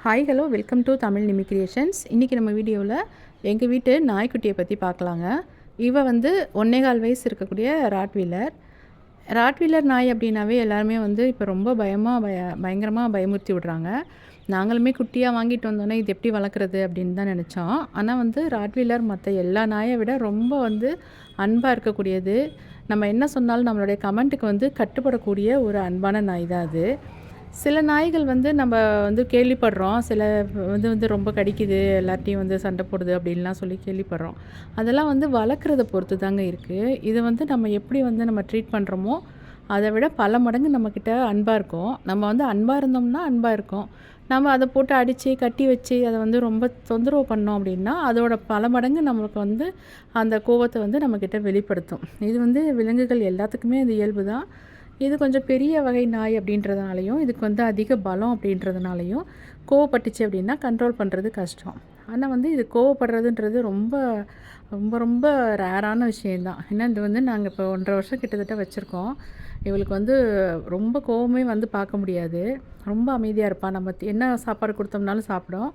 Hi hello welcome to Tamil Nimi creations இன்றைக்கி நம்ம வீடியோவில் எங்கள் வீட்டு நாய்க்குட்டியை பற்றி பார்க்கலாங்க. இவ வந்து ஒன்னே கால் வயசு இருக்கக்கூடிய ராட்வீலர். ராட்வீலர் நாய் அப்படின்னாவே எல்லாருமே வந்து இப்போ ரொம்ப பயமாக பய பயங்கரமாக பயமுறுத்தி விடுறாங்க. நாங்களுமே குட்டியாக வாங்கிட்டு வந்தோன்னே இது எப்படி வளர்க்குறது அப்படின்னு தான் நினச்சோம். ஆனால் வந்து ராட்வீலர் மற்ற எல்லா நாயை விட ரொம்ப வந்து அன்பாக இருக்கக்கூடியது. நம்ம என்ன சொன்னாலும் நம்மளுடைய கமெண்ட்டுக்கு வந்து கட்டுப்படக்கூடிய ஒரு அன்பான நாய் தான் அது. சில நாய்கள் வந்து நம்ம வந்து கேள்விப்படுறோம். சில வந்து வந்து ரொம்ப கடிக்குது எல்லார்ட்டையும் வந்து சண்டை போடுது அப்படின்லாம் சொல்லி கேள்விப்படுறோம். அதெல்லாம் வந்து வளர்க்குறத பொறுத்து தாங்க இருக்குது இதை வந்து நம்ம எப்படி வந்து நம்ம ட்ரீட் பண்ணுறோமோ அதை விட பல மடங்கு நம்மக்கிட்ட அன்பாக இருக்கும். நம்ம வந்து அன்பாக இருந்தோம்னா அன்பாக இருக்கும். நம்ம அதை போட்டு அடித்து கட்டி வச்சு அதை வந்து ரொம்ப தொந்தரவு பண்ணோம் அப்படின்னா அதோட பல மடங்கு நம்மளுக்கு வந்து அந்த கோவத்தை வந்து நம்மக்கிட்ட வெளிப்படுத்தும். இது வந்து விலங்குகள் எல்லாத்துக்குமே அது இயல்பு தான் இது கொஞ்சம் பெரிய வகை நாய் அப்படின்றதுனாலையும் இதுக்கு வந்து அதிக பலம் அப்படின்றதுனாலையும் கோவப்பட்டுச்சு அப்படின்னா கண்ட்ரோல் பண்ணுறது கஷ்டம். ஆனால் வந்து இது கோவப்படுறதுன்றது ரொம்ப ரொம்ப ரொம்ப ரேரான விஷயந்தான் ஏன்னா இது வந்து நாங்கள் இப்போ ஒன்றரை வருஷம் கிட்டத்தட்ட வச்சுருக்கோம். இவளுக்கு வந்து ரொம்ப கோவமே வந்து பார்க்க முடியாது. ரொம்ப அமைதியாக இருப்பாள் நம்ம என்ன சாப்பாடு கொடுத்தோம்னாலும் சாப்பிடும்.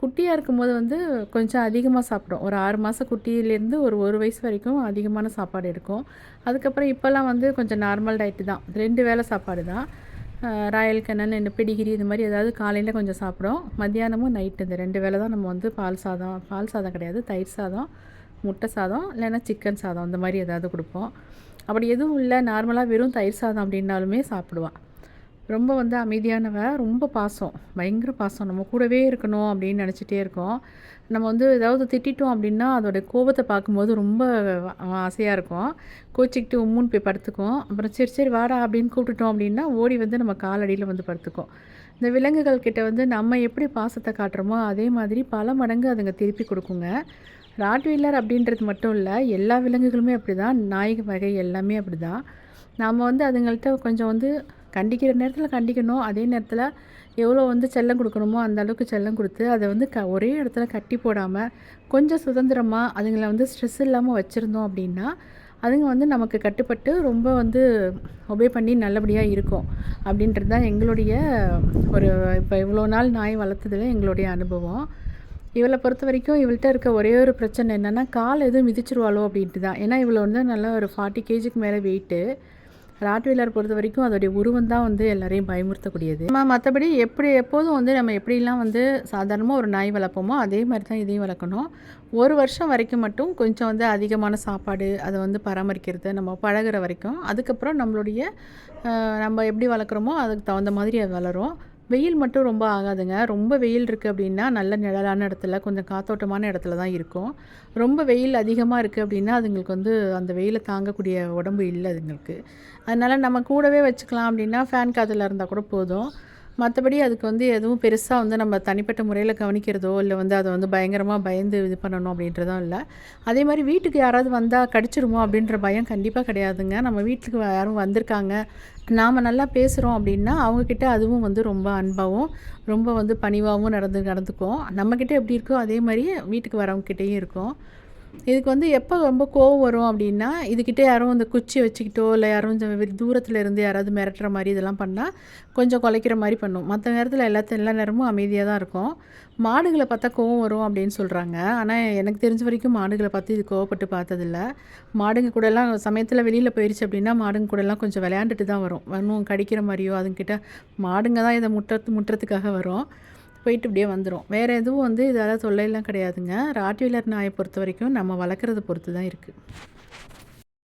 குட்டியாக இருக்கும்போது வந்து கொஞ்சம் அதிகமாக சாப்பிடும். ஒரு ஆறு மாதம் குட்டியிலேருந்து ஒரு ஒரு வயசு வரைக்கும் அதிகமான சாப்பாடு எடுக்கும். அதுக்கப்புறம் இப்போல்லாம் வந்து கொஞ்சம் நார்மல் டயட்டு தான். ரெண்டு வேளை சாப்பாடு தான். ராயல் கண்ணன் இந்த பிடிகிரி இது மாதிரி ஏதாவது காலையில் கொஞ்சம் சாப்பிடும். மத்தியானமும் நைட்டு இந்த ரெண்டு வேளை தான் நம்ம வந்து பால் சாதம் பால் சாதம் கிடையாது தயிர் சாதம் முட்டை சாதம் இல்லைன்னா சிக்கன் சாதம் அந்த மாதிரி ஏதாவது கொடுப்போம். அப்படி எதுவும் இல்லை. நார்மலாக வெறும் தயிர் சாதம் அப்படின்னாலுமே சாப்பிடுவான். ரொம்ப வந்து அமைதியானவ ரொம்ப பாசம். பயங்கர பாசம். நம்ம கூடவே இருக்கணும் அப்படின்னு நினச்சிட்டே இருக்கோம். நம்ம வந்து ஏதாவது திட்டிட்டோம் அப்படின்னா அதோடய கோபத்தை பார்க்கும்போது ரொம்ப ஆசையாக இருக்கும். கோச்சிக்கிட்டு உம்முன்னு போய் படுத்துக்கும். அப்புறம் சரி சரி வாடா அப்படின்னு கூப்பிட்டுட்டோம் அப்படின்னா ஓடி வந்து நம்ம காலடியில் வந்து படுத்துக்கும். இந்த விலங்குகள் கிட்ட வந்து நம்ம எப்படி பாசத்தை காட்டுறோமோ அதே மாதிரி பல மடங்கு அதுங்க திருப்பி கொடுக்குங்க. ராட்வீலர் அப்படின்றது மட்டும் இல்லை எல்லா விலங்குகளுமே அப்படி தான் நாய் வகை எல்லாமே அப்படி தான் நாம் வந்து அதுங்கள்ட்ட கொஞ்சம் வந்து கண்டிக்கிற நேரத்தில் கண்டிக்கணும். அதே நேரத்தில் எவ்வளோ வந்து செல்லம் கொடுக்கணுமோ அந்த அளவுக்கு செல்லம் கொடுத்து அதை வந்து க ஒரே இடத்துல கட்டி போடாமல் கொஞ்சம் சுதந்திரமாக அதுங்களை வந்து ஸ்ட்ரெஸ் இல்லாமல் வச்சுருந்தோம் அப்படின்னா அதுங்க வந்து நமக்கு கட்டுப்பட்டு ரொம்ப வந்து ஒபே பண்ணி நல்லபடியாக இருக்கும். அப்படின்றது தான் எங்களுடைய ஒரு இப்போ இவ்வளோ நாள் நாய் வளர்த்ததில் எங்களுடைய அனுபவம். இவளை பொறுத்த வரைக்கும் இவள்கிட்ட இருக்க ஒரே ஒரு பிரச்சனை என்னென்னா கால் எதுவும் மிதிச்சிருவாளோ அப்படின்ட்டு தான் ஏன்னா இவ்வளோ வந்து நல்லா ஒரு ஃபார்ட்டி கேஜிக்கு மேலே வெயிட்டு ராட்வீலர் பொறுத்த வரைக்கும் அதோடைய உருவம் தான் வந்து எல்லாரையும் பயமுறுத்தக்கூடியது. நம்ம மற்றபடி எப்படி எப்போதும் வந்து நம்ம எப்படிலாம் வந்து சாதாரணமாக ஒரு நாய் வளர்ப்போமோ அதே மாதிரி தான் இதையும் வளர்க்கணும். ஒரு வருஷம் வரைக்கும் மட்டும் கொஞ்சம் வந்து அதிகமான சாப்பாடு அதை வந்து பராமரிக்கிறது நம்ம பழகிற வரைக்கும். அதுக்கப்புறம் நம்மளுடைய நம்ம எப்படி வளர்க்குறோமோ அதுக்கு தகுந்த மாதிரி அது வளரும். வெயில் மட்டும் ரொம்ப ஆகாதுங்க. ரொம்ப வெயில் இருக்குது அப்படின்னா நல்ல நிழலான இடத்துல கொஞ்சம் காத்தோட்டமான இடத்துல தான் இருக்கும். ரொம்ப வெயில் அதிகமாக இருக்குது அப்படின்னா அதுங்களுக்கு வந்து அந்த வெயிலை தாங்கக்கூடிய உடம்பு இல்லை அதுங்களுக்கு. அதனால் நம்ம கூடவே வச்சுக்கலாம் அப்படின்னா ஃபேன் காற்றுல இருந்தால் கூட போதும். மற்றபடி அதுக்கு வந்து எதுவும் பெருசாக வந்து நம்ம தனிப்பட்ட முறையில் கவனிக்கிறதோ இல்லை வந்து அதை வந்து பயங்கரமாக பயந்து இது பண்ணணும் அப்படின்றதும் இல்லை. அதே மாதிரி வீட்டுக்கு யாராவது வந்தால் கடிச்சிருமோ அப்படின்ற பயம் கண்டிப்பாக கிடையாதுங்க. நம்ம வீட்டுக்கு யாரும் வந்திருக்காங்க நாம் நல்லா பேசுகிறோம் அப்படின்னா அவங்கக்கிட்ட அதுவும் வந்து ரொம்ப அன்பாகவும் ரொம்ப வந்து பணிவாகவும் நடந்து நடந்துக்கும். நம்மக்கிட்ட எப்படி இருக்கோ அதே மாதிரி வீட்டுக்கு வரவங்கக்கிட்டேயும் இருக்கும். இதுக்கு வந்து எப்போ ரொம்ப கோவம் வரும் அப்படின்னா இதுக்கிட்டே யாரும் இந்த குச்சி வச்சுக்கிட்டோ இல்லை யாரும் தூரத்தில் இருந்து யாராவது மிரட்டுற மாதிரி இதெல்லாம் பண்ணால் கொஞ்சம் குலைக்கிற மாதிரி பண்ணும். மற்ற நேரத்தில் எல்லாத்தையும் எல்லா நேரமும் அமைதியாக தான் இருக்கும். மாடுகளை பார்த்தா கோவம் வரும் அப்படின்னு சொல்கிறாங்க ஆனால் எனக்கு தெரிஞ்ச வரைக்கும் மாடுகளை பார்த்து இது கோவப்பட்டு பார்த்ததில்ல. மாடுங்க கூடலாம் சமயத்தில் வெளியில் போயிடுச்சு அப்படின்னா மாடுங்க கூடலாம் கொஞ்சம் விளையாண்டுட்டு தான் வரும். இன்னும் கடிக்கிற மாதிரியோ அதுங்கிட்ட மாடுங்க தான் இதை முட்டுறது முட்டுறதுக்காக வரும். போயிட்டு இப்படியே வந்துடும் வேறு எதுவும் வந்து இதால் தொல்லையெல்லாம் கிடையாதுங்க. ராட்வீலர் நாயை பொறுத்த வரைக்கும் நம்ம வளர்க்குறத பொறுத்து தான் இருக்குது